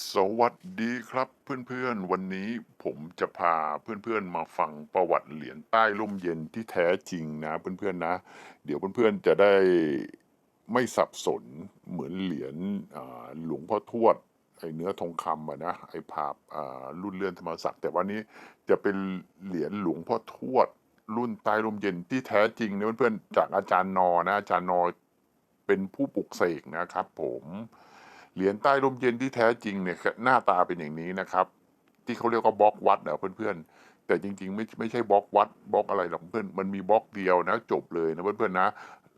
สวัสดีครับเพื่อนๆ วันนี้ผมจะพาเพื่อนๆมาฟังประวัติเหรียญใต้ร่มเย็นที่แท้จริงนะเพื่อนๆนะ เดี๋ยวเพื่อนๆจะได้ไม่สับสนเหมือนเหรียญหลวงพ่อทวดไอเนื้อทองคำอะนะไอภาพรุ่นเลื่อนธรรมศักดิ์แต่วันนี้จะเป็นเหรียญหลวงพ่อทวด รุ่นใต้ร่มเย็นที่แท้จริงนะเพื่อนๆจากอาจารย์นอนะอาจารย์นอเป็นผู้ปลุกเสกนะครับผม เหรียญใต้ร่มเย็นที่แท้จริงเนี่ยหน้าตาเป็นอย่างนี้นะครับ ที่เขาเรียกว่าบล็อกวัดนะเพื่อนๆ แต่จริงๆ ไม่ไม่ใช่บล็อกวัดบล็อกอะไรหรอกเพื่อนมันมีบล็อกเดียวนะ จบเลยนะเพื่อนๆนะ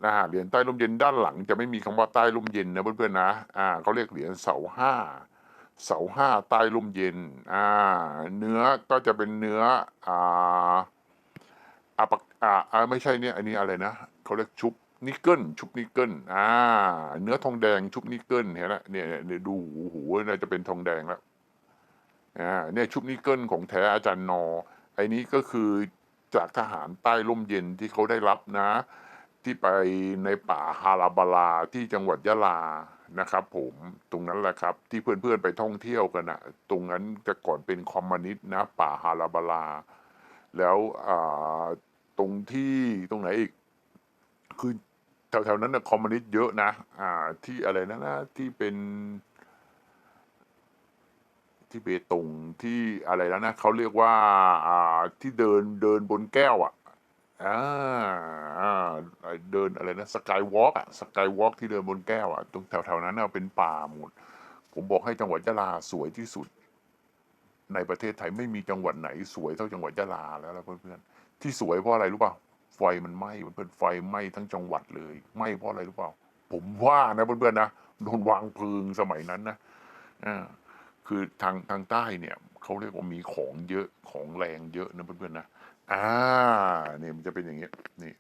นะเหรียญใต้ร่มเย็นด้านหลังจะไม่มีคำว่าใต้ร่มเย็นนะเพื่อนๆนะอ่าเขาเรียกเหรียญเสาห้าเสาห้าใต้ร่มเย็นอ่าเนื้อก็จะเป็นเนื้ออ่าอ่าปากอ่าอ่าไม่ใช่เนี่ยอันนี้อะไรนะเขาเรียกชุบ นิกเกิลชุบนิกเกิลอ่า เนื้อทองแดงชุบนิกเกิลเห็นไหมเนี่ยเนี่ยดูหูหูน่าจะเป็นทองแดงแล้วอ่าเนี่ยชุบนิกเกิลของแท้อาจารย์นอไอ้นี้ก็คือจากทหารใต้ร่มเย็นที่เขาได้รับนะ ที่ไปในป่าฮาราบาลาที่จังหวัดยะลานะครับผมตรงนั้นแหละครับ ที่เพื่อนๆไปท่องเที่ยวกันนะตรงนั้นแต่ก่อนเป็นคอมมิวนิสต์นะ ป่าฮาราบาลา แล้วอ่าตรงที่ตรงไหนอีกคือ แถวๆนั้นนะคอมมิวนิสต์เยอะนะ อ่า ที่อะไรนะนะ ที่เป็นที่เบตงที่อะไรแล้วนะเขาเรียกว่า อ่าที่เดินเดินบนแก้วอะอ่าเดินอะไรนะสกายวอล์กอะสกายวอล์กที่เดินบนแก้วอะตรงแถวๆนั้นนะเป็นป่าหมด ผมบอกให้จังหวัดยะลาสวยที่สุด ในประเทศไทยไม่มีจังหวัดไหนสวยเท่าจังหวัดยะลาแล้วล่ะเพื่อนๆที่สวยเพราะอะไรรู้เปล่า ไฟมันไหม้เพื่อนๆไฟไหม้ทั้งจังหวัดเลยไหม้เพราะอะไรรู้เปล่า ผมว่านะเพื่อนๆนะโดนวางเพลิงสมัยนั้นนะอ่าคือทางทางใต้เนี่ยเขาเรียกว่ามีของเยอะของแรงเยอะนะเพื่อนๆนะอ่าเนี่ยมันจะเป็นอย่างเงี้ยนี่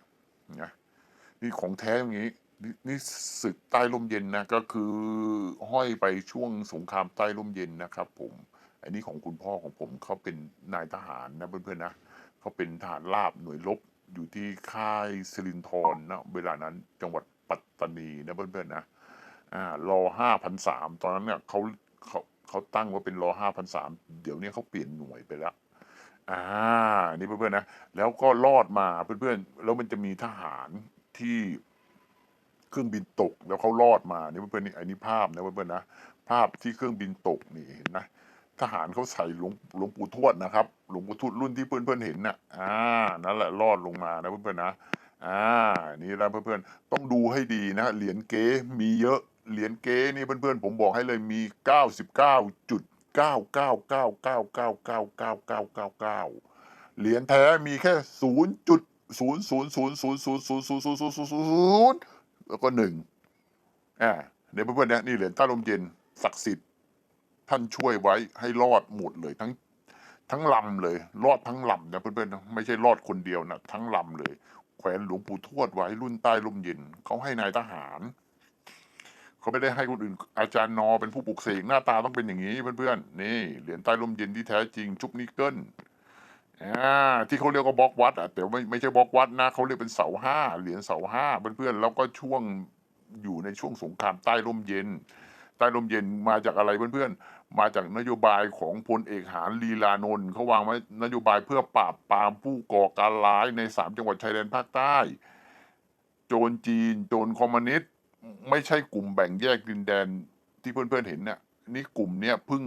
นะนี่ของแท้อย่างงี้นี่นี่ศึกใต้ร่มเย็นนะก็คือห้อยไปช่วงสงครามใต้ร่มเย็นนะครับ ผม อันนี้ของคุณพ่อของผมเขาเป็นนายทหารนะเพื่อนๆนะเขาเป็นทหารราบหน่วยรบ อยู่ที่ค่ายสิรินธรนะเวลานั้นจังหวัดปัตตานีนะเพื่อนๆนะอ่ารอห้าพันสามตอนนั้นเนี่ยเขาเขาเขาตั้งว่าเป็นรอห้าพันสามเดี๋ยวนี้เขาเปลี่ยนหน่วยไปแล้วอ่านี่เพื่อนๆนะแล้วก็รอดมาเพื่อนๆแล้วมันจะมีทหารที่เครื่องบินตกแล้วเขารอดมานี่เพื่อนๆนี่อันนี้ภาพนะเพื่อนๆนะภาพที่เครื่องบินตกนี่เห็นนะ ทหารเขาใส่หลวงหลวงปู่ทวดนะครับหลวงปู่ทวดรุ่นที่เพื่อนเพื่อนเห็นนะ่ะอ่านั่นแหละรอดลงมานะเพื่อนๆนะอ่านี่นะเพื่อนๆต้องดูให้ดีนะเหรียญเก๋มีเยอะเหรียญเก๋นี่เพื่อนๆผมบอกให้เลยมี 99จุด9 9 9 9 9 9 9 9 9 9 เหรียญแท้มีแค่ 0 จุด 0 0 0 0 0 0 0 0 0 0 0แล้วก็1อ่าเดี๋ยวเพื่อนๆนะนี่เหรียญต้าลมเย็นศักดิ์สิทธิ์ ท่านช่วยไว้ให้รอดหมดเลยทั้งทั้งลำเลย รอดทั้งลำนะเพื่อนๆไม่ใช่รอดคนเดียวนะทั้งลำเลย แขวนหลวงปู่ทวดไว้รุ่นใต้ร่มเย็นเขาให้นายทหารเขาไม่ได้ให้คนอื่นอาจารย์นอเป็นผู้ปลุกเสกหน้าตาต้องเป็นอย่างนี้เพื่อนๆนี่เหรียญใต้ร่มเย็นที่แท้จริงชุบนิกเกิลอ่าที่เขาเรียกว่าบล็อกวัดอะแต่ไม่ไม่ใช่บล็อกวัดนะเขาเรียกเป็นเสาห้าเหรียญเสาห้าเพื่อนๆแล้วก็ช่วงอยู่ในช่วงสงครามใต้ร่มเย็น ใต้ร่มเย็นมาจากอะไรเพื่อนๆ มาจากนโยบายของพลเอกหารลีลานนท์เขาวางไว้นโยบายเพื่อปราบปรามผู้ก่อการร้ายในสามจังหวัดชายแดนภาคใต้ โจรจีน โจรคอมมิวนิสต์ไม่ใช่กลุ่มแบ่งแยกดินแดนที่เพื่อนๆเห็นเนี่ยนี่กลุ่มเนี้ยเพิ่ง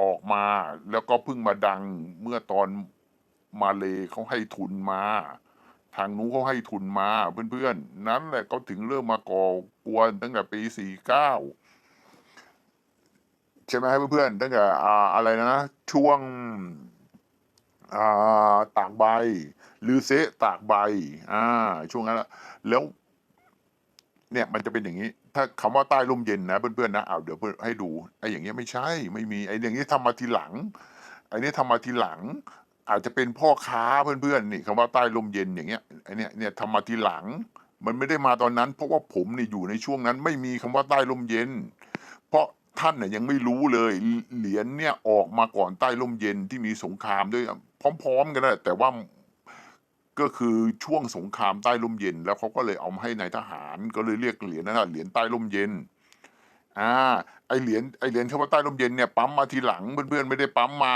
ออกมาแล้วก็เพิ่งมาดังเมื่อตอนมาเลเขาให้ทุนมา ทางนู้นเขาให้ทุนมาเพื่อนๆ นั้นแหละเขาถึงเริ่มมาก่อกวนตั้งแต่ปีสี่เก้า ใช่ไหมเพื่อนๆตั้งแต่อ่าอะไรนะช่วงอ่าตากใบลือเซตากใบ อ่า ช่วงนั้นละแล้ว เนี่ยมันจะเป็นอย่างนี้ ถ้าคำว่าใต้ร่มเย็นนะเพื่อนๆนะเอาเดี๋ยวเพื่อนให้ดูไอ้อย่างเงี้ยไม่ใช่ ไม่มีไอ้อย่างนี้ทำมาทีหลังไอ้นี่ทำมาทีหลัง อาจจะเป็นพ่อค้าเพื่อนๆนี่คำว่าใต้ลมเย็นอย่างเงี้ยไอ้นี่เนี่ยทำมาทีหลัง มันไม่ได้มาตอนนั้น เพราะว่าผมนี่อยู่ในช่วงนั้น ไม่มีคำว่าใต้ลมเย็น เพราะ ท่านน่ยยังไม่รู้เลย เหรียญเนี่ยออกมาก่อนใต้ลมเย็นที่มีสงครามด้วยพร้อม ๆ กันนะแต่ว่าก็คือช่วงสงครามใต้ลมเย็น แล้วเขาก็เลยเอามาให้นายทหาร ก็เลยเรียกเหรียญนั้นนะเหรียญใต้ลมเย็นอ่าไอเหรียญไอเหรียญคำว่าใต้ร่มเย็นเนี่ยปั๊มมาทีหลังเพื่อนๆไม่ได้ปั๊มมา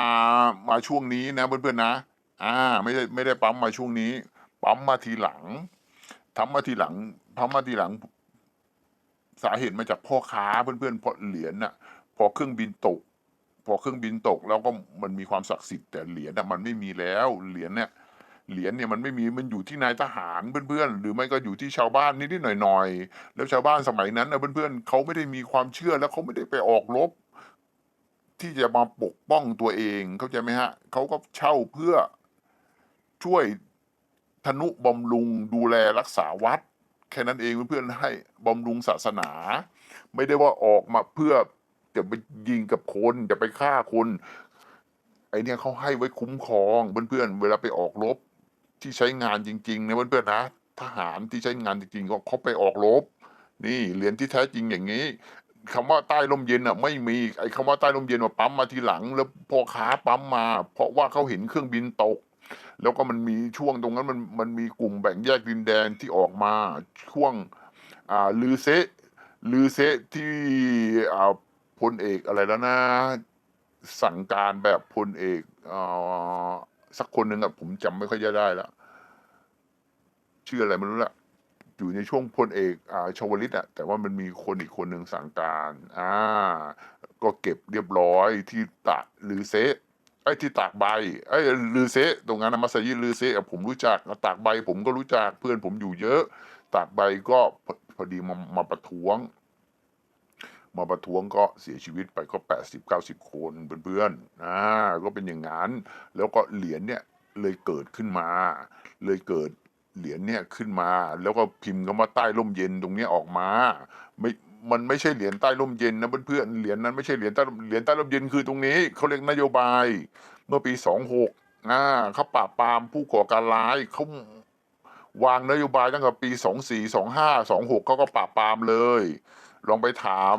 มาช่วงนี้นะเพื่อนๆนะ อ่า ไม่ได้ไม่ได้ปั๊มมาช่วงนี้ ปั๊มมาทีหลังทำมาทีหลังทำมาทีหลัง สาเหตุมาจากพ่อค้าเพื่อนๆเพราะเหรียญน่ะพอเครื่องบินตก พอเครื่องบินตกแล้วก็มันมีความศักดิ์สิทธิ์แต่เหรียญน่ะมันไม่มีแล้วเหรียญเนี่ยเหรียญเนี่ยมันไม่มีมันอยู่ที่นายทหารเพื่อนๆ หรือไม่ก็อยู่ที่ชาวบ้านนิดๆหน่อยๆ แล้วชาวบ้านสมัยนั้นนะเพื่อนๆเขาไม่ได้มีความเชื่อแล้วเขาไม่ได้ไปออกรบ ที่จะมาปกป้องตัวเองเข้าใจไหมฮะเขาก็เช่าเพื่อช่วยธนุบำรุงดูแลรักษาวัด แค่นั้นเองเพื่อนๆให้บำรุงศาสนา ไม่ได้ว่าออกมาเพื่อจะไปยิงกับคนจะไปฆ่าคนไอเนี่ยเขาให้ไว้คุ้มครองเพื่อนๆเวลาไปออกรบที่ใช้งานจริงๆนะเพื่อนๆนะทหารที่ใช้งานจริงๆก็เขาไปออกรบนี่เหรียญที่แท้จริงอย่างนี้คำว่าใต้ลมเย็นอะไม่มีไอ้คำว่าใต้ลมเย็นว่าปั๊มมาทีหลัง แล้วพอค้าปั๊มมา เพราะว่าเขาเห็นเครื่องบินตก แล้วก็มันมีช่วงตรงนั้นมันมันมีกลุ่มแบ่งแยกดินแดนที่ออกมาช่วงอ่าลือเซลือเซที่อ่าพลเอกอะไรแล้วนะ สั่งการแบบพลเอกอ่าสักคนหนึ่งอะผมจำไม่ค่อยจะได้ละชื่ออะไรไม่รู้ละอยู่ในช่วงพลเอกอ่าชวลิตอะแต่ว่ามันมีคนอีกคนหนึ่งสั่งการ อ่า ก็เก็บเรียบร้อยที่ตากลือเซะ ไอ้ที่ตากใบไอ้ลือเซตรงนั้นนะมัสยิดลือเซะผมรู้จักตากใบผมก็รู้จักเพื่อนผมอยู่เยอะ ตากใบก็พอดีมามาประท้วง มาประท้วงก็เสียชีวิตไปก็แปดสิบเก้าสิบคนเพื่อนๆอ่าก็เป็นอย่างนั้น แล้วก็เหรียญเนี่ยเลยเกิดขึ้นมา เลยเกิดเหรียญเนี่ยขึ้นมา แล้วก็พิมพ์คำว่าใต้ร่มเย็นตรงนี้ออกมา ไม่ มันไม่ใช่เหรียญใต้ร่มเย็นนะเพื่อนๆเหรียญนั้นไม่ใช่เหรียญใต้เหรียญใต้ร่มเย็นคือตรงนี้เขาเรียกนโยบายเมื่อปีสองหกอ่าเขาปราบปรามผู้ก่อการร้ายเขาวางนโยบายตั้งแต่ปีสองสี่สองห้าสองหกเขาก็ปราบปรามเลย ลองไปถาม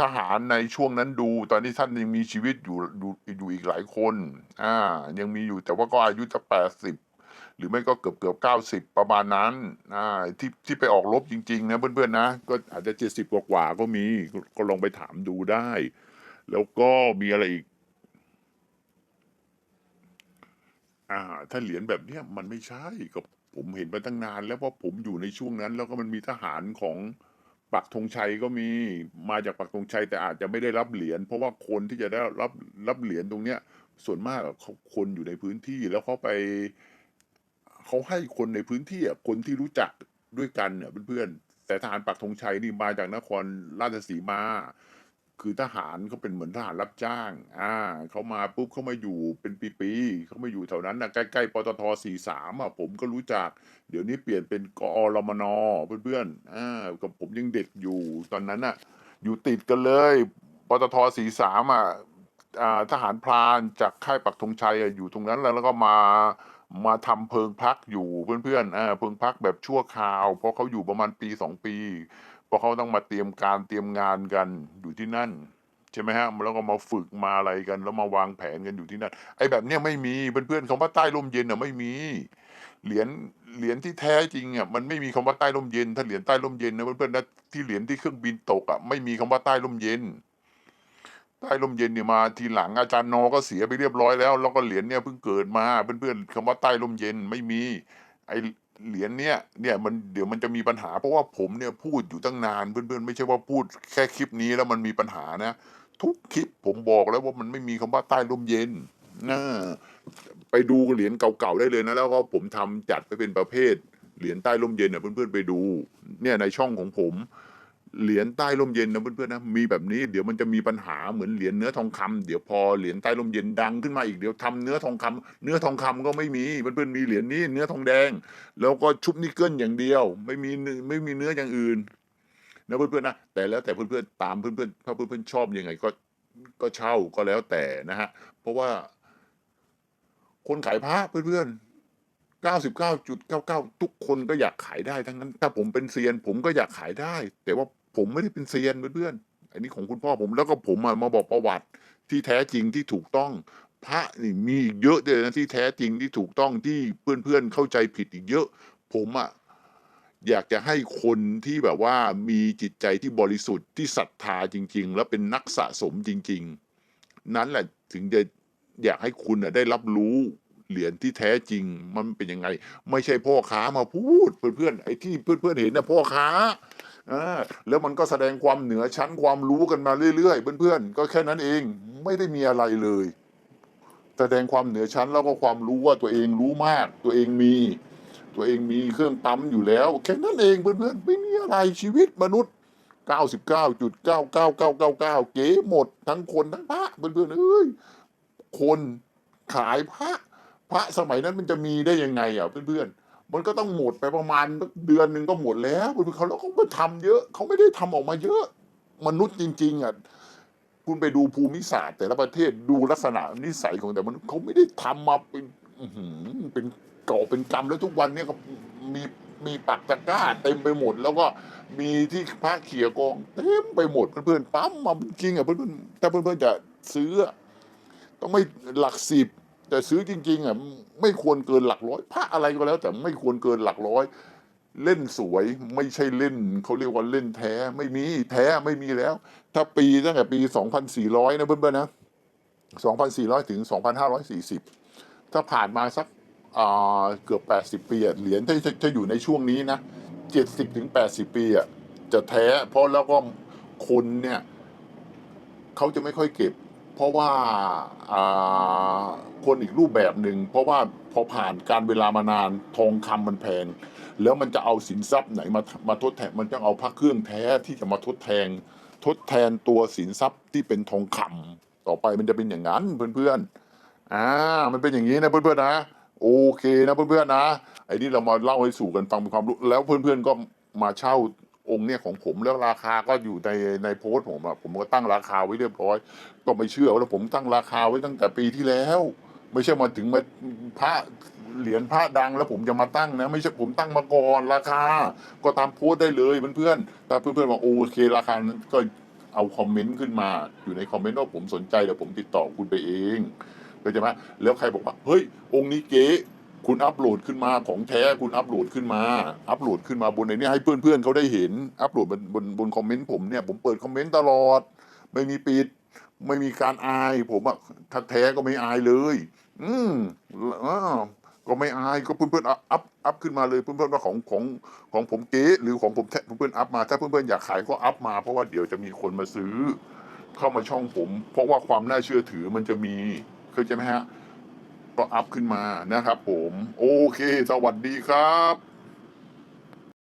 ทหารในช่วงนั้นดู ตอนนี้ท่านยังมีชีวิตอยู่อยู่อยู่อีกหลายคนอ่ายังมีอยู่แต่ว่าก็อายุจะแปดสิบ หรือไม่ก็เกือบเกือบเก้าสิบประมาณนั้นที่ที่ไปออกรบจริง ๆ นะเพื่อนๆนะ ก็อาจจะเจ็ดสิบกว่าก็มีก็ลองไปถามดูได้ แล้วก็มีอะไรอีกอ่า ถ้าเหรียญแบบเนี้ยมันไม่ใช่ก็ผมเห็นมาตั้งนาน แล้วเพราะผมอยู่ในช่วงนั้น แล้วก็มันมีทหารของปักธงชัยก็มีมาจากปักธงชัยแต่อาจจะไม่ได้รับเหรียญเพราะว่าคนที่จะได้รับรับเหรียญตรงเนี้ย ส่วนมากเขาคนอยู่ในพื้นที่แล้วเขาไป เขาให้คนในพื้นที่อะคนที่รู้จักด้วยกันเนี่ยเพื่อนๆแต่ทหารปักธงชัยนี่มาจากนครราชสีมา คือทหารเขาเป็นเหมือนทหารรับจ้าง อ่าเขามาปุ๊บเขามาอยู่เป็นปีๆเขามาอยู่แถวนั้นนะใกล้ๆปตทสี่สามอะผมก็รู้จัก เดี๋ยวนี้เปลี่ยนเป็นกอรมนเพื่อนๆอ่ากับผมยังเด็กอยู่ตอนนั้นอะ อยู่ติดกันเลยปตทสี่สามอะอ่าทหารพรานจากค่ายปักธงชัยอะอยู่ตรงนั้นแล้วแล้วก็มา มาทำเพิงพักอยู่เพื่อนๆอ่าเพิงพักแบบชั่วคราว เพราะเขาอยู่ประมาณปีสองปี เพราะเขาต้องมาเตรียมการเตรียมงานกันอยู่ที่นั่นใช่ไหมฮะแล้วก็มาฝึกมาอะไรกัน แล้วมาวางแผนกันอยู่ที่นั่นไอ้แบบเนี้ยไม่มีเพื่อนๆคำว่าใต้ร่มเย็นอะไม่มีเหรียญเหรียญที่แท้จริงอะมันไม่มีคำว่าใต้ร่มเย็น ถ้าเหรียญใต้ร่มเย็นนะเพื่อนๆนะที่เหรียญที่เครื่องบินตกอะไม่มีคำว่าใต้ร่มเย็น ใต้ร่มเย็นเนี่ยมาทีหลังอาจารย์นอก็เสียไปเรียบร้อยแล้ว แล้วก็เหรียญเนี่ยเพิ่งเกิดมาเพื่อนๆคำว่าใต้ร่มเย็นไม่มี ไอเหรียญเนี่ยเนี่ยมันเดี๋ยวมันจะมีปัญหา เพราะว่าผมเนี่ยพูดอยู่ตั้งนานเพื่อนๆไม่ใช่ว่าพูดแค่คลิปนี้แล้วมันมีปัญหานะ ทุกคลิปผมบอกแล้วว่ามันไม่มีคำว่าใต้ร่มเย็นนะไปดูเหรียญเก่าๆได้เลยนะแล้วก็ผมทำจัดไปเป็นประเภทเหรียญใต้ร่มเย็นเนี่ยเพื่อนๆไปดู เนี่ยในช่องของผม เหรียญใต้ร่มเย็นนะเพื่อนๆนะมีแบบนี้เดี๋ยวมันจะมีปัญหาเหมือนเหรียญเนื้อทองคำเดี๋ยวพอเหรียญใต้ร่มเย็นดังขึ้นมาอีกเดี๋ยวทำเนื้อทองคำเนื้อทองคำก็ไม่มีเพื่อนๆมีเหรียญนี้เนื้อทองแดง แล้วก็ชุบนิกเกิลอย่างเดียว ไม่มีไม่มีเนื้ออย่างอื่นนะเพื่อนๆนะแต่แล้วแต่เพื่อนๆตามเพื่อนๆถ้าเพื่อนๆชอบยังไงก็ก็เช่าก็แล้วแต่นะฮะเพราะว่า คนขายพระเพื่อนๆเก้าสิบเก้าจุดเก้าเก้าทุกคนก็อยากขายได้ทั้งนั้น ถ้าผมเป็นเซียน ผมก็อยากขายได้ แต่ว่า ผมไม่ได้เป็นเซียนเพื่อนๆอันนี้ของคุณพ่อผมแล้วก็ผมอะมาบอกประวัติที่แท้จริงที่ถูกต้องพระนี่มีเยอะเลยนะที่แท้จริงที่ถูกต้องที่เพื่อนๆเข้าใจผิดอีกเยอะ ผมอะอยากจะให้คนที่แบบว่ามีจิตใจที่บริสุทธิ์ที่ศรัทธาจริง ๆ แล้วเป็นนักสะสมจริง ๆ นั้นแหละถึงจะอยากให้คุณได้รับรู้เหรียญที่แท้จริงมันเป็นยังไง ไม่ใช่พ่อค้ามาพูดเพื่อนๆไอ้ที่เพื่อนๆเห็นนะพ่อค้า แล้วมันก็แสดงความเหนือชั้นความรู้กันมาเรื่อยๆเพื่อนๆก็แค่นั้นเองไม่ได้มีอะไรเลย แสดงความเหนือชั้นแล้วก็ความรู้ว่าตัวเองรู้มาก ตัวเองมี ตัวเองมีเครื่องปั๊มอยู่แล้ว แค่นั้นเองเพื่อนๆไม่มีอะไรชีวิตมนุษย์ 99.99999 เก๋หมดทั้งคนทั้งพระเพื่อนๆเอ้ยคนขายพระพระสมัยนั้นมันจะมีได้ยังไงอะเพื่อนๆ มันก็ต้องหมดไปประมาณเดือนหนึ่งก็หมดแล้วเพื่อนๆเขาแล้วเขาไปทำเยอะเขาไม่ได้ทำออกมาเยอะมนุษย์จริง ๆอะคุณไปดูภูมิศาสตร์ แต่ละประเทศดูลักษณะนิสัยของแต่มันษย์เขาไม่ได้ทำมาเป็นเป็นเก่อเป็นกรรมแล้วทุกวันเนี้ก็มีมีปักตะกร้าเต็มไปหมด แล้วก็มีที่พระเขียกองเต็มไปหมดเพื่อนๆปั๊มมาจริงอะเพื่อนๆถ้าเพื่อนๆจะซื้อต้องไม่หลักสิบ แต่ซื้อจริงๆอะไม่ควรเกินหลักร้อยพระอะไรก็แล้ว แต่ไม่ควรเกินหลักร้อย เล่นสวยไม่ใช่เล่นเขาเรียกว่าเล่นแท้ไม่มีแท้ไม่มีแล้ว ถ้าปีตั้งแต่ปี 2,400 นะเพื่อนๆนะ 2,400 ถึง 2,540 ถ้าผ่านมาสักเกือบ 80 ปีเหรียญถ้าจะอยู่ในช่วงนี้นะ 70 ถึง 80 ปีอะจะแท้ เพราะแล้วก็คนเนี่ยเขาจะไม่ค่อยเก็บ เพราะว่าอ่าคนอีกรูปแบบหนึ่งเพราะว่าพอผ่านการเวลามานานทองคำมันแพง แล้วมันจะเอาสินทรัพย์ไหนมามาทดแทนมันจะเอาพระเครื่องแท้ที่จะมาทดแทนทดแทนตัวสินทรัพย์ที่เป็นทองคำต่อไปมันจะเป็นอย่างนั้นเพื่อนๆอ่ามันเป็นอย่างนี้นะเพื่อนๆนะโอเคนะเพื่อนๆนะไอ้นี่เรามาเล่าให้สู่กันฟังเป็นความรู้แล้วเพื่อนๆก็มาเช่า องค์เนี่ยของผมแล้วราคาก็อยู่ในในโพสต์ผมอะผมก็ตั้งราคาไว้เรียบร้อย ก็ไม่เชื่อว่าผมตั้งราคาไว้ตั้งแต่ปีที่แล้ว ไม่ใช่มาถึงมาพระเหรียญพระดังแล้วผมจะมาตั้งนะ ไม่ใช่ผมตั้งมาก่อนราคา ก็ตามโพสต์ได้เลยเพื่อนๆถ้าเพื่อนๆบอกโอเคราคานั้นก็เอาคอมเมนต์ขึ้นมาอยู่ในคอมเมนต์ว่าผมสนใจเดี๋ยวผมติดต่อคุณไปเองเข้าใจไหมแล้วใครบอกว่าเฮ้ยองค์นี้เก๋ คุณอัปโหลดขึ้นมาของแท้คุณอัปโหลดขึ้นมา อัปโหลดขึ้นมาบนไอ้นี่ให้เพื่อนๆเขาได้เห็น อัปโหลดบนบนบนคอมเมนต์ผมเนี่ยผมเปิดคอมเมนต์ตลอด ไม่มีปิด ไม่มีการอาย ผมอะถ้าแท้ก็ไม่อายเลย อืมอก็ไม่อายก็เพื่อนๆอัพอัพอัพขึ้นมาเลยเพื่อนๆว่าของของของผมเก๋หรือของผมแท้เพื่อนๆอัพมา ถ้าเพื่อนๆอยากขายก็อัพมา เพราะว่าเดี๋ยวจะมีคนมาซื้อ เข้ามาช่องผม เพราะว่าความน่าเชื่อถือมันจะมีเข้าใจไหมฮะ ก็อัพขึ้นมานะครับผม โอเค สวัสดีครับ